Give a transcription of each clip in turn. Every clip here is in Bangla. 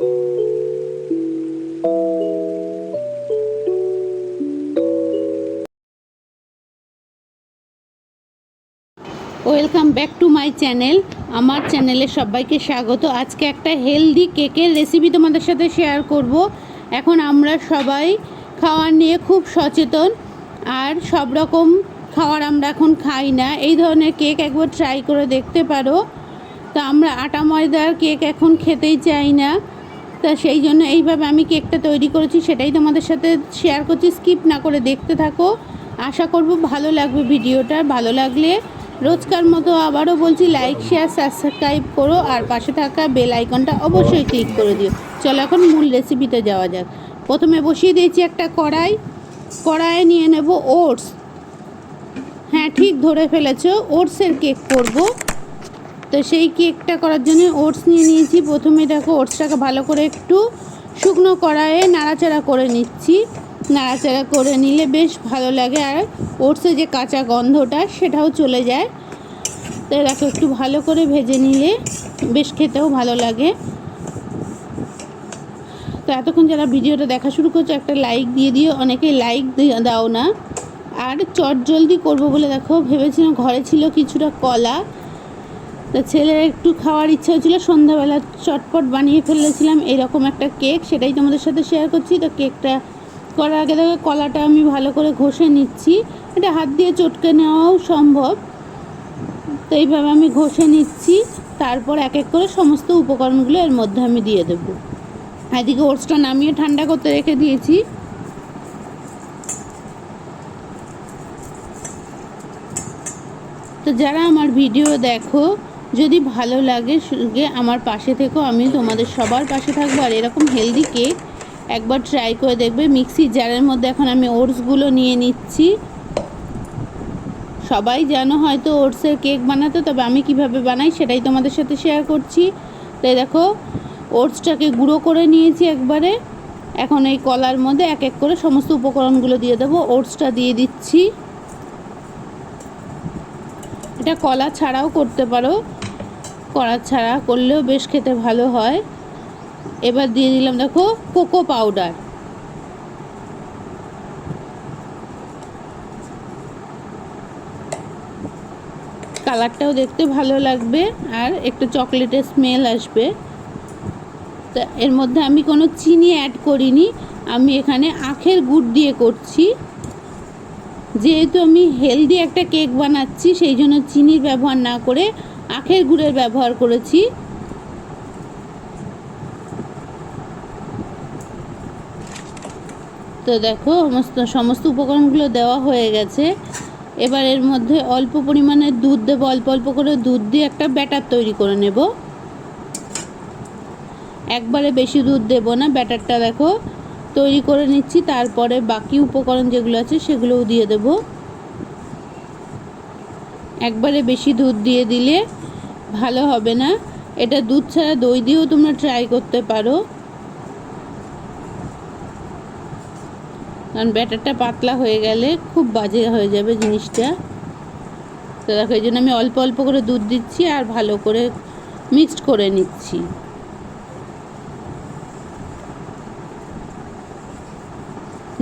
Welcome back to my channel আমার চ্যানেলে সবাইকে স্বাগত। আজকে একটা হেলদি কেকের রেসিপি তোমাদের সাথে শেয়ার করব। এখন আমরা সবাই খাওয়ার নিয়ে খুব সচেতন, আর সব রকম খাওয়ার আমরা এখন খাই না। এই ধরনের কেক একবার ট্রাই করে দেখতে পারো। তা আমরা আটা ময়দার কেক এখন খেতেই চাই না। তা সেই জন্য এইভাবে আমি কেকটা তৈরি করেছি, সেটাই তোমাদের সাথে শেয়ার করছি। স্কিপ না করে দেখতে থাকো। আশা করব ভালো লাগবে ভিডিওটা। ভালো লাগলে রোজকার মতো আবারও বলছি লাইক শেয়ার সাবস্ক্রাইব করো আর পাশে থাকা বেল আইকনটা অবশ্যই ক্লিক করে দিও। চলো এখন মূল রেসিপিতে যাওয়া যাক। প্রথমে বসিয়ে দিয়েছি একটা কড়াই। কড়াইয়ে নিয়ে নেব ওটস হ্যাঁ ঠিক ধরে ফেলেছো। ওটসের কেক করব। তো সেই কেকটা করার জন্য ওটস নিয়ে নিয়েছি। প্রথমে দেখো ওটসটাকে ভালো করে একটু শুকনো কড়াইয়ে নাড়াচাড়া করে নিচ্ছি। নাড়াচাড়া করে নিলে বেশ ভালো লাগে আর ওটসে যে কাঁচা গন্ধটা সেটাও চলে যায়। তো দেখো একটু ভালো করে ভেজে নিলে বেশ খেতেও ভালো লাগে। তো এতক্ষণ যারা ভিডিওটা দেখা শুরু করছ, একটা লাইক দিয়ে দিও অনেকেই লাইক দাও না। আর চট জলদি করব বলে দেখো, ভেবেছিলাম ঘরে ছিল কিছুটা কলা। তা ছেলের একটু খাওয়ার ইচ্ছা হচ্ছিল সন্ধ্যাবেলা চটপট বানিয়ে ফেলেছিলাম, এরকম একটা কেক, সেটাই তোমাদের সাথে শেয়ার করছি। তো কেকটা করার আগে দেখো, কলাটা আমি ভালো করে ঘষে নিচ্ছি। এটা হাত দিয়ে চটকে নেওয়াও সম্ভব। তো এইভাবে আমি ঘষে নিচ্ছি, তারপর এক এক করে সমস্ত উপকরণগুলো এর মধ্যে আমি দিয়ে দেবো। এদিকে ওটসটা নামিয়ে ঠান্ডা করতে রেখে দিয়েছি। তো যারা আমার ভিডিও দেখো যদি ভালো লাগে আমার পাশে থেকেও আমি তোমাদের সবার পাশে থাকব। আর এরকম হেলদি কেক একবার ট্রাই করে দেখবে। মিক্সি জারের মধ্যে এখন আমি ওটসগুলো নিয়ে নিচ্ছি। সবাই জানো হয়তো ওটসের কেক বানাতে, তবে আমি কীভাবে বানাই সেটাই তোমাদের সাথে শেয়ার করছি। তাই দেখো, ওটসটাকে গুঁড়ো করে নিয়েছি একবারে। এখন এই কলার মধ্যে এক এক করে সমস্ত উপকরণগুলো দিয়ে দেবো। ওটসটা দিয়ে দিচ্ছি। এটা কলা ছাড়াও করতে পারো। কলা ছাড়া করলেও বেশ খেতে ভালো হয়। এবার দিয়ে দিলাম দেখো কোকো পাউডার। কালারটাও দেখতে ভালো লাগবে আর একটু চকলেটের স্মেল আসবে। তা এর মধ্যে আমি কোনো চিনি অ্যাড করিনি, আমি এখানে আখের গুড় দিয়ে করছি। যেহেতু আমি হেলদি একটা কেক বানাচ্ছি, সেই জন্য চিনির ব্যবহার না করে আখের গুড়ের ব্যবহার করেছি। তো দেখো, সমস্ত সমস্ত উপকরণগুলো দেওয়া হয়ে গেছে। এবার এর মধ্যে অল্প পরিমাণে দুধ দেবো। অল্প অল্প করে দুধ দিয়ে একটা ব্যাটার তৈরি করে নেব। একবারে বেশি দুধ দেব না, ব্যাটারটা দেখো। তৈরি করে নিচ্ছি, তারপরে বাকি উপকরণ যেগুলো আছে সেগুলোও দিয়ে দেব। একবারে বেশি দুধ দিয়ে দিলে ভালো হবে না। এটা দুধ ছাড়া দই দিয়েও তোমরা ট্রাই করতে পারো। কারণ ব্যাটারটা পাতলা হয়ে গেলে খুব বাজে হয়ে যাবে জিনিসটা। তো দেখো, এই জন্য আমি অল্প অল্প করে দুধ দিচ্ছি আর ভালো করে মিক্সড করে নিচ্ছি।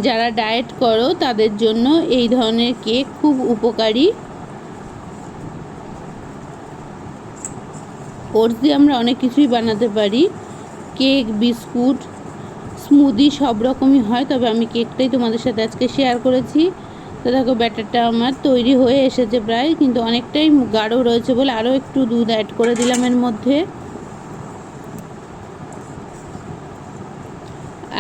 যারা ডায়েট করো, তাদের জন্য এই ধরনের কেক খুব উপকারী। ওটস দিয়ে আমরা অনেক কিছুই বানাতে পারি। কেক, বিস্কুট, স্মুদি সব রকমই হয়, তবে আমি কেকটাই তোমাদের সাথে আজকে শেয়ার করেছি। তো দেখো, ব্যাটারটা আমার তৈরি হয়ে এসেছে প্রায়, কিন্তু অনেকটাই গাঢ় রয়েছে বলে আরও একটু দুধ অ্যাড করে দিলাম এর মধ্যে।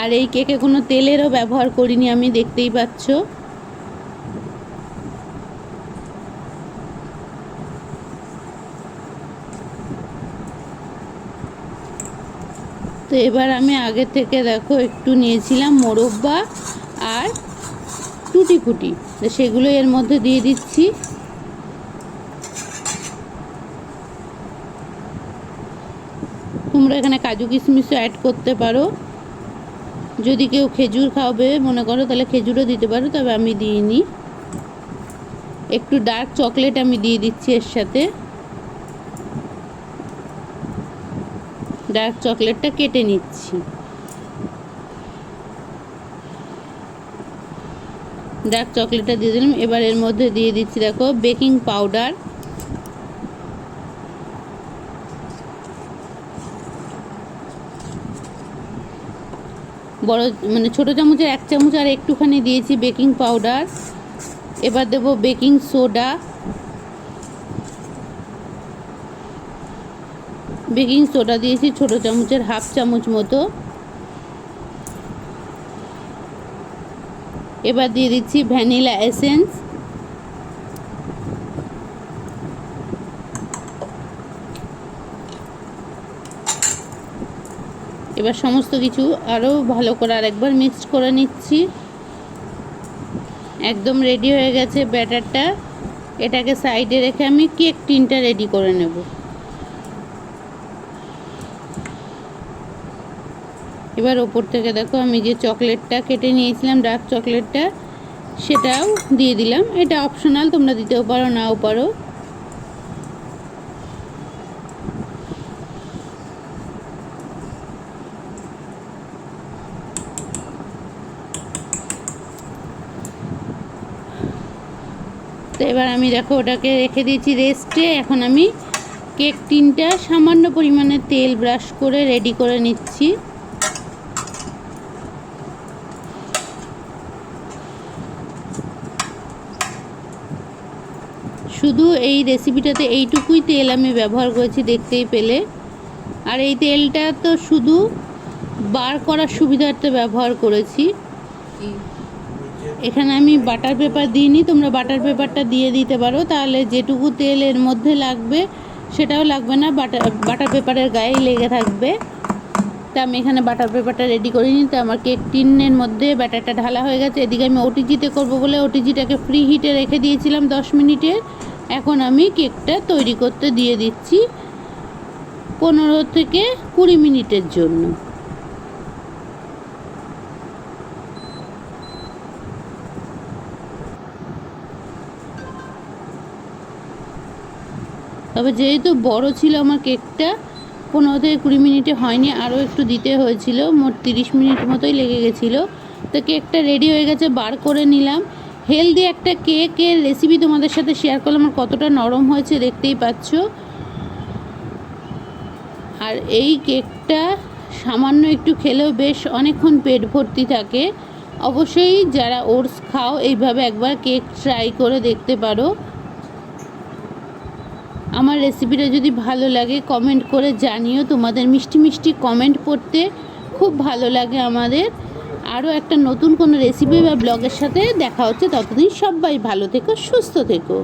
আর এই কেকে কোনো তেলেরও ব্যবহার করিনি, আমি দেখতেই পাচ্ছ। এবার আমি আগে থেকে দেখো, একটু নিয়েছিলাম মোরব্বা আর টুটি ফুটি সেগুলো এর মধ্যে দিয়ে দিচ্ছি। তোমরা এখানে কাজু কিশমিশও অ্যাড করতে পারো। যদি কেউ খেজুর খাওয়াবে মনে করো, তাহলে খেজুরও দিতে পারো, তবে আমি দিইনি। একটু ডার্ক চকলেট আমি দিয়ে দিচ্ছি এর সাথে। ডার্ক চকলেটটা কেটে নিচ্ছি। ডার্ক চকলেটটা দিয়ে দিলাম। এবার এর মধ্যে দিয়ে দিচ্ছি, দেখো, বেকিং পাউডার। বড় মানে ছোটো চামচের এক চামচ আর একটুখানি দিয়েছি বেকিং পাউডার। এবার দেব বেকিং সোডা। বেকিং সোডা দিয়েছি, ছোটো চামচের হাফ চামচ মতো। এবার দিয়ে দিচ্ছি ভ্যানিলা এসেন্স। এবার সমস্ত কিছু আরও ভালো করে আরেকবার মিক্সড করে নিচ্ছি। একদম রেডি হয়ে গেছে ব্যাটারটা। এটাকে সাইডে রেখে আমি কেক টিনটা রেডি করে নেব। এবার ওপর থেকে দেখো আমি যে চকলেটটা কেটে নিয়েছিলাম ডার্ক চকলেটটা, সেটাও দিয়ে দিলাম। এটা অপশনাল তোমরা দিতেও পারো, নাও পারো। তো এবার আমি দেখো, ওটাকে রেখে দিয়েছি রেস্টে এখন আমি কেক টিনটা সামান্য পরিমাণে তেল ব্রাশ করে রেডি করে নিচ্ছি। শুধু এই রেসিপিটাতে এইটুকুই তেল আমি ব্যবহার করেছি দেখতেই পেলে। আর এই তেলটা তো শুধু বার করার সুবিধার্থে ব্যবহার করেছি। এখানে আমি বাটার পেপার দিইনি, তোমরা বাটার পেপারটা দিয়ে দিতে পারো। তাহলে যেটুকু তেল এর মধ্যে লাগবে, সেটাও লাগবে না বাটার বাটার পেপারের গায়েই লেগে থাকবে। তা আমি এখানে বাটার পেপারটা রেডি করিনি তো আমার কেক টিনের মধ্যে ব্যাটারটা ঢালা হয়ে গেছে। এদিকে আমি ওটিজিতে করব বলে ওটিজিটাকে ফ্রি হিটে রেখে দিয়েছিলাম দশ মিনিটের। এখন আমি কেকটা তৈরি করতে দিয়ে দিচ্ছি পনেরো থেকে কুড়ি মিনিটের জন্য। তবে যেহেতু বড় ছিল আমার কেকটা, পনেরো থেকে কুড়ি মিনিটে হয়নি, আরও একটু দিতে হয়েছিল, মোট তিরিশ মিনিট মতোই লেগে গেছিল। তো কেকটা রেডি হয়ে গেছে, বার করে নিলাম। হেলদি একটা কেকের রেসিপি তোমাদের সাথে শেয়ার করলাম আর কতটা নরম হয়েছে দেখতেই পাচ্ছ। আর এই কেকটা সামান্য একটু খেলেও বেশ অনেকক্ষণ পেট ভর্তি থাকে। অবশ্যই যারা ওটস খাও, এইভাবে একবার কেক ট্রাই করে দেখতে পারো। আমার রেসিপিটা যদি ভালো লাগে কমেন্ট করে জানিও। তোমাদের মিষ্টি মিষ্টি কমেন্ট পড়তে খুব ভালো লাগে আমাদের। আরও একটা নতুন কোনো রেসিপি বা ব্লগের সাথে দেখা হচ্ছে। ততদিন সবাই ভালো থেকো, সুস্থ থেকো।